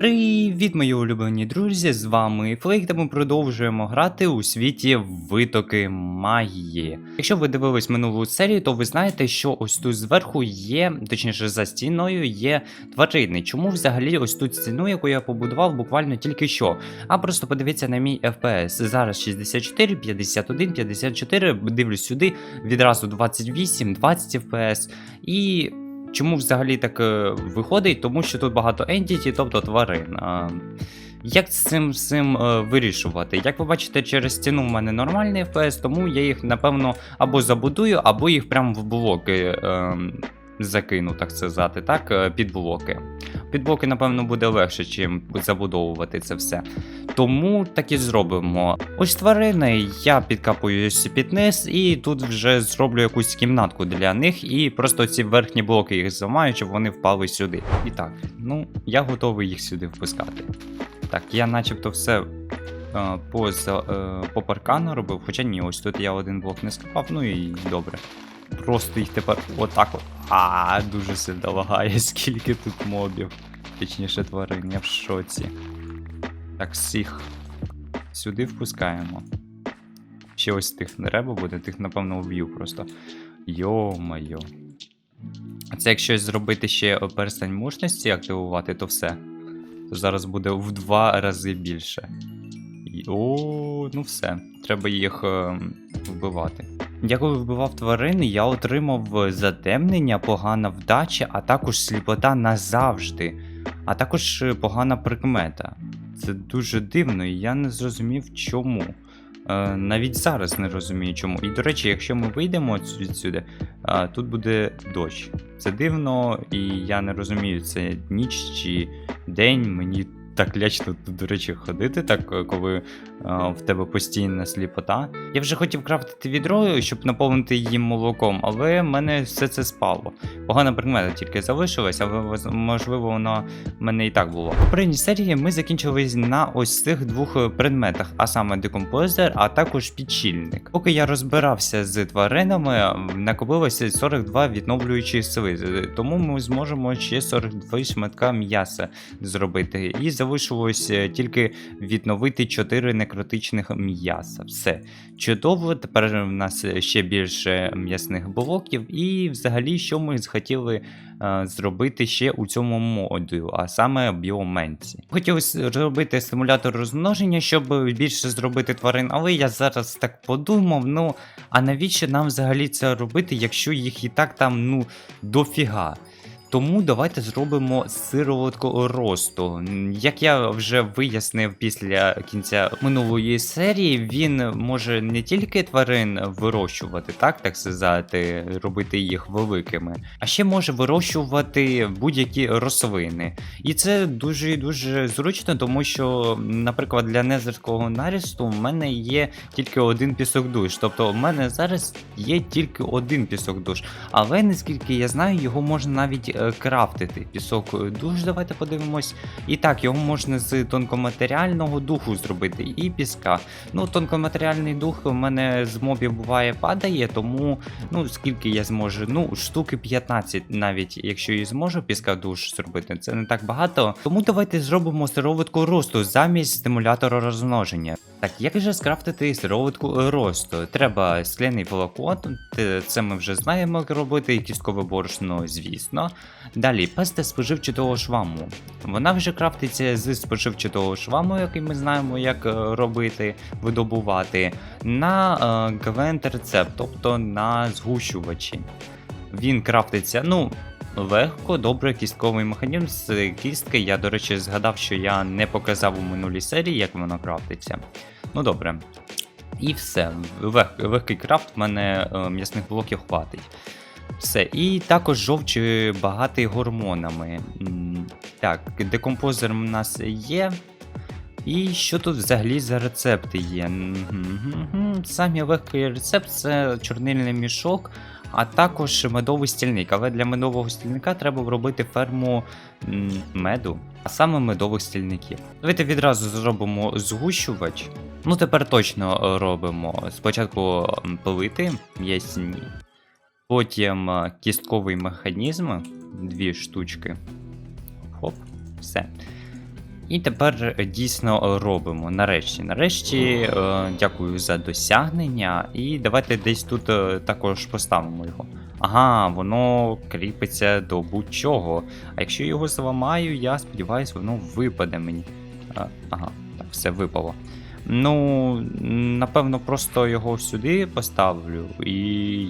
Привіт, мої улюблені друзі! З вами Флейк, та ми продовжуємо грати у світі витоки магії. Якщо ви дивились минулу серію, то ви знаєте, що ось тут зверху є, точніше за стіною, є тварини. Чому взагалі ось тут стіну, яку я побудував буквально тільки що? А просто подивіться на мій FPS. Зараз 64, 51, 54, дивлюсь сюди, відразу 28, 20 FPS. І Чому взагалі так е, виходить? Тому що тут багато ентіті, тобто тварин. Як з цим всім е, вирішувати? Як ви бачите, через стіну в мене нормальний FPS, тому я їх напевно або забудую, або їх прямо в блоки е, закину, так сказати, так, е, під блоки. Під блоки, напевно, буде легше, чим забудовувати це все. Тому так і зробимо. Ось тварини, я підкапуюсь під низ, і тут вже зроблю якусь кімнатку для них, і просто ці верхні блоки їх зламаю, щоб вони впали сюди. І так, ну я готовий їх сюди впускати. Так, я начебто все. е, По, е, по паркану робив, хоча ні, ось тут я один блок не скопав, ну і добре. Просто їх тепер отак от. А, дуже сильно лагає, скільки тут мобів. Точніше тварин, я в шоці. Так, всіх сюди впускаємо. Ще ось тих не треба буде, тих, напевно, вб'ю просто. Йо-майо. Це якщо зробити ще перстень мужності активувати, то все. То зараз буде в два рази більше. О, ну все. Треба їх е, вбивати. Я вбивав тварини, я отримав затемнення, погана вдача, а також сліпота назавжди, а також е, погана прикмета. Це дуже дивно, і я не зрозумів чому. Е, навіть зараз не розумію чому. І до речі, якщо ми вийдемо відсюди, тут буде дощ. Це дивно, і я не розумію, це ніч чи день. Мені так лячно до речі, ходити, так е, коли е, в тебе постійна сліпота. Я вже хотів крафтити відро, щоб наповнити її молоком, але в мене все це спало. Погана прикмета тільки залишилась, але можливо воно в мене і так було. В попередній серії ми закінчили на ось цих двох е, предметах, а саме декомпозер, а також підчільник. Поки я розбирався з тваринами, накопилося 42 відновлюючі сили, тому ми зможемо ще 42 шматка м'яса зробити. І залишилось е, тільки відновити 4 некротичних м'яса. Все. Чудово, тепер в нас ще більше м'ясних блоків, і взагалі, що ми захотіли е, зробити ще у цьому моду, а саме біоменці. Хотілося зробити симулятор розмноження, щоб більше зробити тварин, але я зараз так подумав: ну а навіщо нам взагалі це робити, якщо їх і так там ну дофіга? Тому давайте зробимо сироватку росту. Як я вже вияснив після кінця минулої серії, він може не тільки тварин вирощувати, так так сказати, робити їх великими, а ще може вирощувати будь-які рослини. І це дуже дуже зручно, тому що, наприклад, для незерського нарісту в мене є тільки один пісок душ. Тобто, в мене зараз є тільки один пісок душ. Але наскільки я знаю, його можна навіть крафтити. Пісок е, душ, давайте подивимось. І так, його можна з тонкоматеріального духу зробити і піска. Ну, тонкоматеріальний дух у мене з мобів буває падає, тому ну скільки я зможу, ну штуки 15, навіть якщо і зможу піска душ зробити, це не так багато. Тому давайте зробимо сироватку росту замість стимулятора розмноження. Так, як же скрафтити сироватку росту? Треба скляний те- це ми вже знаємо, як робити, і кісткове борошно, звісно. Далі, паста споживчатого шваму. Вона вже крафтиться з споживчатого шваму, який ми знаємо, як е, робити, видобувати, на гвент рецепт, тобто на згущувачі. Він крафтиться, ну. Легко, добре, кістковий механізм з кістки. Я, до речі, згадав, що я не показав у минулій серії, як воно крафтиться. Ну добре. І все. Лег, легкий крафт, в мене е, м'ясних блоків хватить. Все. І також жовчі багатий гормонами. Так, декомпозер у нас є. І що тут взагалі за рецепти є? Самі легкий рецепт це чорнильний мішок, а також медовий стільник. Але для медового стільника треба робити ферму меду, а саме медових стільників. Давайте відразу зробимо згущувач. Ну тепер точно робимо. Спочатку плити м'ясні, потім е, кістковий механізм, дві штучки. Хоп, все. І тепер е, дійсно робимо. Нарешті. Нарешті, е, дякую за досягнення. І давайте десь тут також поставимо його. Ага, воно кріпиться до будь-чого. А якщо його зламаю, я сподіваюся, воно випаде мені. Ага, так, все випало. Ну, напевно, просто його сюди поставлю. І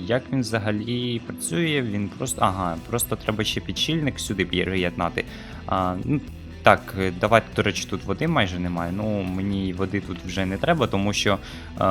як він взагалі працює, він просто. Ага, просто треба ще підшильник сюди приєднати. А, ну, так, давайте, до речі, тут води майже немає. Ну, мені води тут вже не треба, тому що е,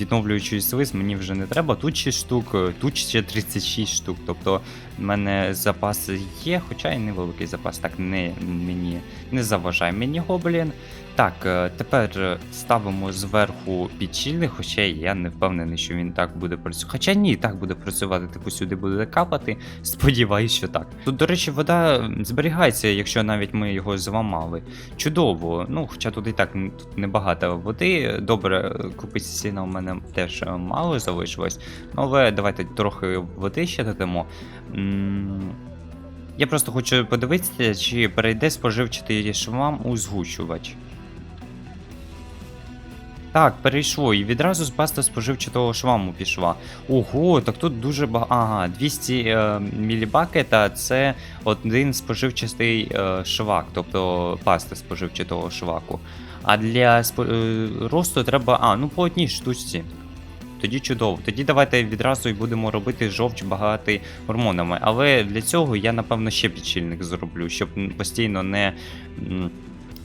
відновлюючий свист мені вже не треба. Тут 6 штук, тут ще 36 штук. Тобто в мене запас є, хоча і невеликий запас. Так, не мені не заважай мені гоблін. Так, е, тепер е, ставимо зверху підчільник, хоча я не впевнений, що він так буде працювати. Хоча ні, так буде працювати, типу сюди буде капати. Сподіваюсь, що так. Тут, до речі, вода зберігається, якщо навіть ми його зламали. Чудово. Ну, хоча тут і так тут небагато води. Добре, купити сіна у мене теж е, мало залишилось. Ну, але давайте трохи води ще додамо. Я просто хочу подивитися, чи перейде споживчатий швам у згущувач. Так, перейшло, і відразу з паста споживчатого шваму пішла. Ого, так тут дуже багато. Ага, 200 е, мілібакета це один споживчатий е, швак, тобто паста споживчатого шваку. А для е, росту треба. А, ну по одній штучці. Тоді чудово. Тоді давайте відразу і будемо робити жовч багатий гормонами. Але для цього я, напевно, ще підшильник зроблю, щоб постійно не,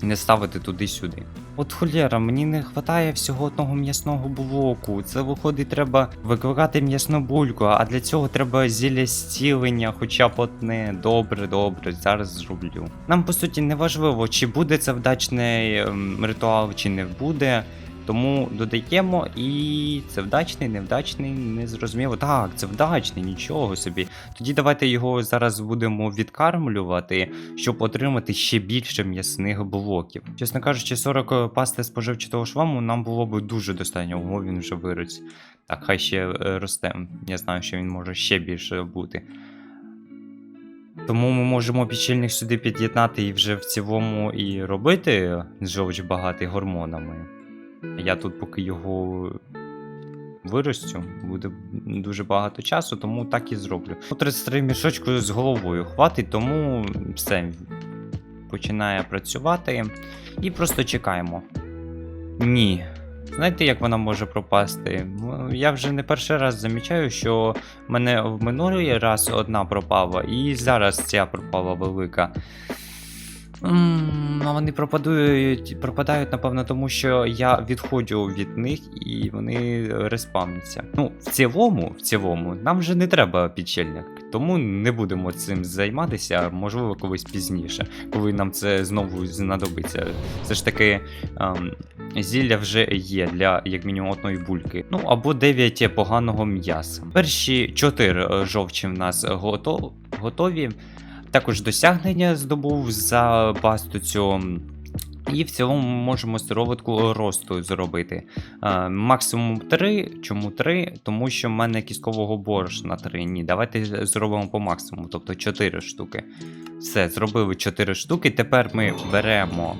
не ставити туди-сюди. От холєра, мені не вистачає всього одного м'ясного блоку. Це виходить, треба викликати м'ясну бульку, а для цього треба зілля зцілення, хоча б одне. Добре, добре, зараз зроблю. Нам по суті не важливо, чи буде це вдачний ем, ритуал, чи не буде. Тому додаємо, і це вдачний, невдачний, не зрозуміло. Так, це вдачний, нічого собі. Тоді давайте його зараз будемо відкармлювати, щоб отримати ще більше м'ясних блоків. Чесно кажучи, 40 пасти споживчатого шваму нам було б дуже достатньо, ого, він вже вирос. Так, хай ще е, росте. Я знаю, що він може ще більше бути. Тому ми можемо підшильник сюди під'єднати і вже в цілому і робити жовч багатий гормонами. Я тут поки його виростю, буде дуже багато часу, тому так і зроблю. Ну, 33 мішочку з головою хватить, тому все починає працювати. І просто чекаємо. Ні. Знаєте, як вона може пропасти? Ну, Я вже не перший раз замічаю, що в мене в минулий раз одна пропала, і зараз ця пропала велика. М, А вони пропадають, пропадають, напевно, тому що я відходжу від них і вони респавняться. Ну, в цілому, в цілому, нам вже не треба підчельник, тому не будемо цим займатися, можливо, колись пізніше, коли нам це знову знадобиться. Все ж таки, ем, зілля вже є для як мінімум одної бульки. Ну або 9 поганого м'яса. Перші 4 жовчі в нас готов, готові. Також досягнення здобув за басту цю. І в цілому можемо сироватку росту зробити. Е, максимум 3. Чому 3? Тому що в мене кісткового борошна 3. Ні, давайте зробимо по максимуму, тобто 4 штуки. Все, зробили 4 штуки. Тепер ми беремо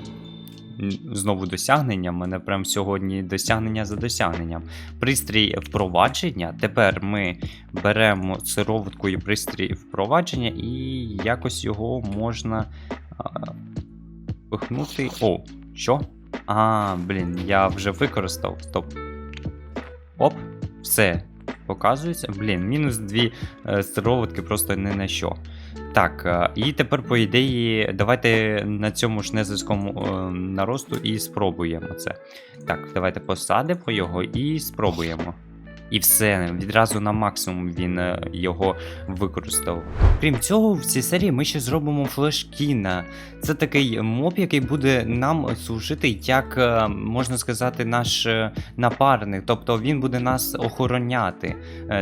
знову досягнення. Мене прям сьогодні досягнення за досягненням. Пристрій впровадження. Тепер ми беремо сироватку і пристрій впровадження, і якось його можна а, пихнути. О, що? А, блін, я вже використав. Стоп. Оп, все. Показується. Блін, мінус дві е, сироватки просто не на що. Так, е, і тепер, по ідеї, давайте на цьому ж незискому е, наросту і спробуємо це. Так, давайте посадимо його і спробуємо. І все, відразу на максимум він е, його використав. Крім цього, в цій серії ми ще зробимо флешкіна. Це такий моб, який буде нам служити як, е, можна сказати, наш е, напарник. Тобто він буде нас охороняти.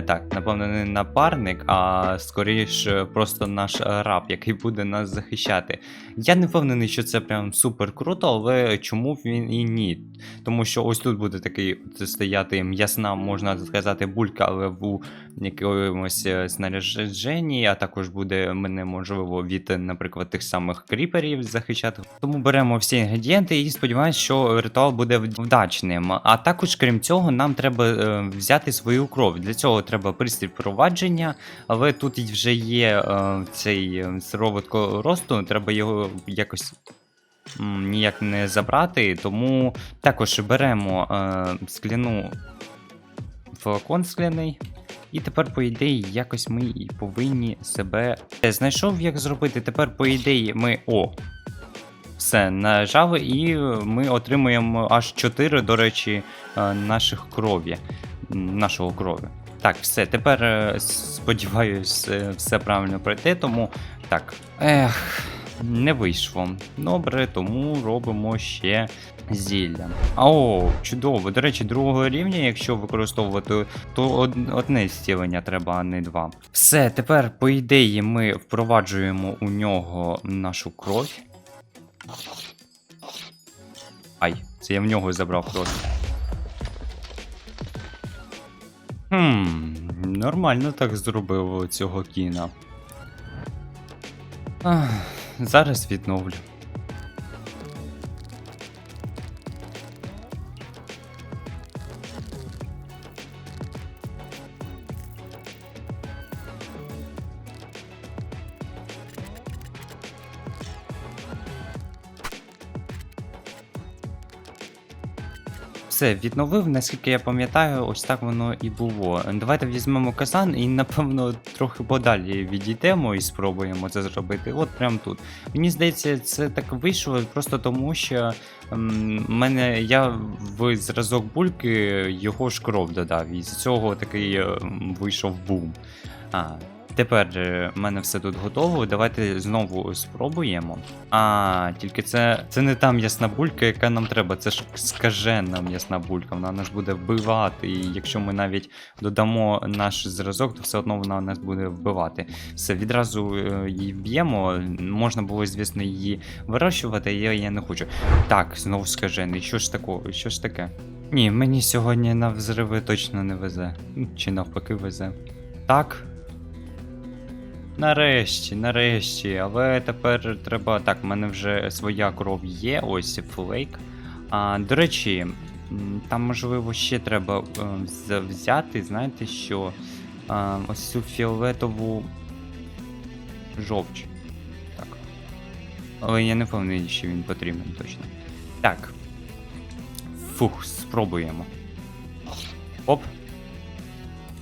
Так, напевно, не напарник, а скоріше просто наш раб, який буде нас захищати. Я не впевнений, що це прям супер круто, але чому він і ні? Тому що ось тут буде такий стояти м'ясна, можна сказати, казати, булька, але в якомусь е, снарядженні, а також буде мене можливо від, наприклад, тих самих кріперів захищати. Тому беремо всі інгредієнти і сподіваюся, що ритуал буде вдачним. А також, крім цього, нам треба е, взяти свою кров. Для цього треба пристрій провадження, але тут вже є е, цей сироватко росту, треба його якось. Ніяк не забрати, тому також беремо е, скляну флакон скляний. І тепер, по ідеї, якось ми і повинні себе. Е, Знайшов, як зробити. Тепер, по ідеї, ми. О! Все, нажали, і ми отримуємо аж 4, до речі, е, наших крові. Нашого крові. Так, все, тепер е, сподіваюсь, все правильно пройде, тому так. Ех, не вийшло. Добре, тому робимо ще зілля. А, О, чудово. До речі, другого рівня, якщо використовувати, то одне зцілення треба, а не два. Все, тепер, по ідеї, ми впроваджуємо у нього нашу кров. Ай, це я в нього забрав кров. Хм, нормально так зробив цього кіна. Ах, зараз відновлю. Все, відновив, наскільки я пам'ятаю, ось так воно і було. Давайте візьмемо казан і, напевно, трохи подалі відійдемо і спробуємо це зробити. От прямо тут. Мені здається, це так вийшло просто тому, що ем, мене я в зразок бульки його ж кров додав. І з цього такий ем, вийшов бум. А, Тепер е, в мене все тут готово. Давайте знову спробуємо. А, тільки це, це не та м'ясна булька, яка нам треба. Це ж скажена м'ясна булька. Вона нас буде вбивати. І якщо ми навіть додамо наш зразок, то все одно вона нас буде вбивати. Все, відразу е, її б'ємо. Можна було, звісно, її вирощувати, але я не хочу. Так, знову скажений. Що ж такого? Що ж таке? Ні, мені сьогодні на взриви точно не везе. Чи навпаки везе. Так. Нарешті, нарешті, але тепер треба. Так, в мене вже своя кров є, ось флейк. А, до речі, там можливо ще треба е, взяти, знаєте що? А, ось цю фіолетову жовч. Так. Але я не певний, що він потрібен точно. Так. Фух, спробуємо. Оп.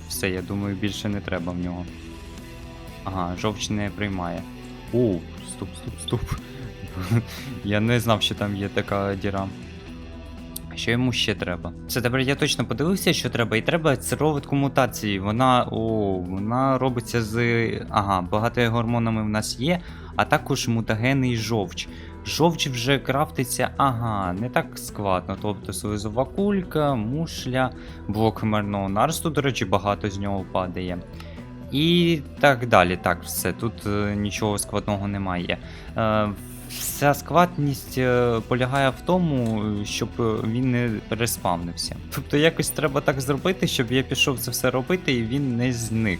Все, я думаю, більше не треба в нього. Ага, жовч не приймає. О, стоп, стоп, стоп. я не знав, що там є така діра. Що йому ще треба? Це тепер я точно подивився, що треба, і треба сироватку мутації. Вона. О, вона робиться з. Ага, багато гормонами в нас є, а також мутагенний жовч. Жовч вже крафтиться, ага, не так складно. Тобто слизова кулька, мушля, блок хмарного нарсту, до речі, багато з нього падає. І так далі. Так, все, тут е, нічого складного немає. Е, вся складність е, полягає в тому, щоб він не переспавнився. Тобто якось треба так зробити, щоб я пішов це все робити і він не зник.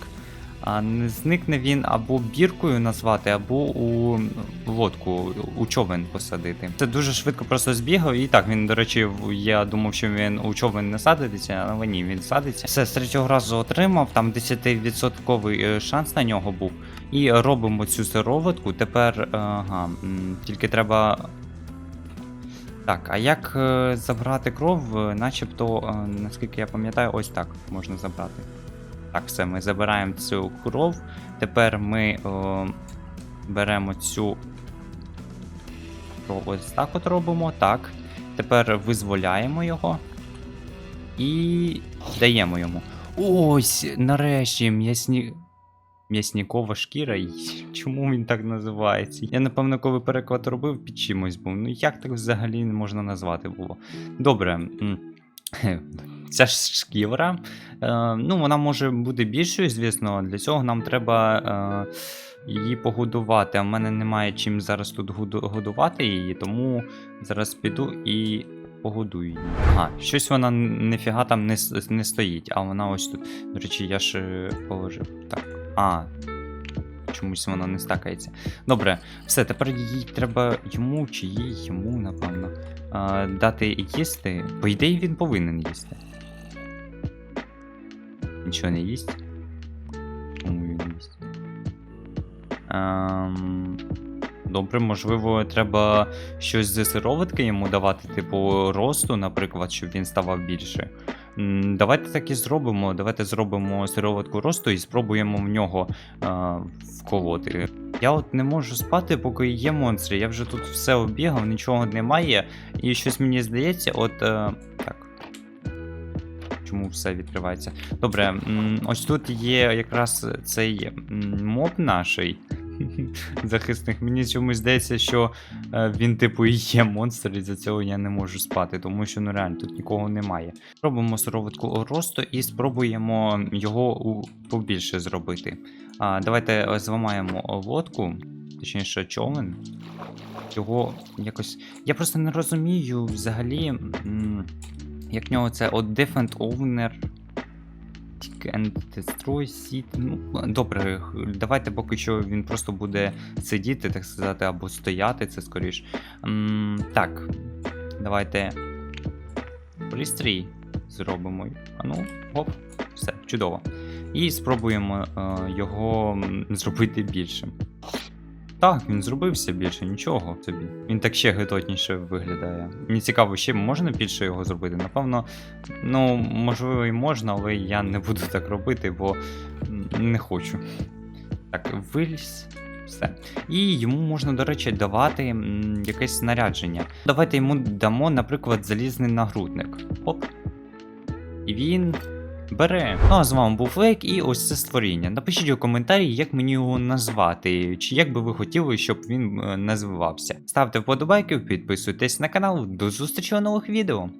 А не зникне він або біркою назвати, або у лодку, у човен посадити. Це дуже швидко просто збігав. І так, він, до речі, я думав, що він у човен не садиться, але ні, він садиться. Все, з третього разу отримав, там 10% е, шанс на нього був. І робимо цю сироватку. Тепер, е, ага, тільки треба. Так, а як е, забрати кров, начебто, наскільки я пам'ятаю, ось так можна забрати. Так, все, ми забираємо цю кров. Тепер ми о, беремо цю кров. Ось так от робимо. Так. Тепер визволяємо його. І даємо йому. Ось, нарешті, м'ясні. М'яснікова шкіра. Й, Чому він так називається? Я, напевно, коли переклад робив, під чимось був. Ну як так взагалі не можна назвати було? Добре. Ця ж шкіра. Е, ну, вона може бути більшою, звісно. Для цього нам треба е, її погодувати. А в мене немає чим зараз тут годувати її, тому зараз піду і погодую її. Ага, щось вона ніфіга там не, не стоїть, а вона ось тут. До речі, я ж е, положив. Так. А. Чомусь вона не стакається. Добре, все, тепер їй треба йому чи їй, йому, напевно, дати їсти. По ідеї він повинен їсти. Нічого не їсть. Чому він їсть? Ем, добре, можливо, треба щось з сироватки йому давати, типу росту, наприклад, щоб він ставав більше. Давайте так і зробимо. Давайте зробимо сироватку росту і спробуємо в нього е, вколоти. Я от не можу спати, поки є монстри. Я вже тут все обігав, нічого немає. І щось мені здається, от. Е, так. Чому все відкривається? Добре, ось тут є якраз цей моб наший. Захисник. Мені чомусь здається, що е, він, типу, і є монстр, і за цього я не можу спати, тому що ну реально тут нікого немає. Спробуємо сироватку росту і спробуємо його побільше зробити. А, давайте е, зламаємо лодку, точніше човен. Його якось. Я просто не розумію взагалі, як нього це от Defend Owner. And Destroy Seat. Ну, добре, давайте поки що він просто буде сидіти, так сказати, або стояти, це скоріш. М, так, давайте пристрій зробимо. А ну, оп, все, чудово. І спробуємо е, його зробити більшим. Так, він зробився більше, нічого собі. Він так ще гидотніше виглядає. Мені цікаво, ще можна більше його зробити? Напевно, ну, можливо, і можна, але я не буду так робити, бо не хочу. Так, виліз. Все. І йому можна, до речі, давати якесь снарядження. Давайте йому дамо, наприклад, залізний нагрудник. Оп. І він бере. Ну а з вами був Лейк і ось це створіння. Напишіть у коментарі, як мені його назвати, чи як би ви хотіли, щоб він е, називався. Ставте вподобайки, підписуйтесь на канал. До зустрічі у нових відео.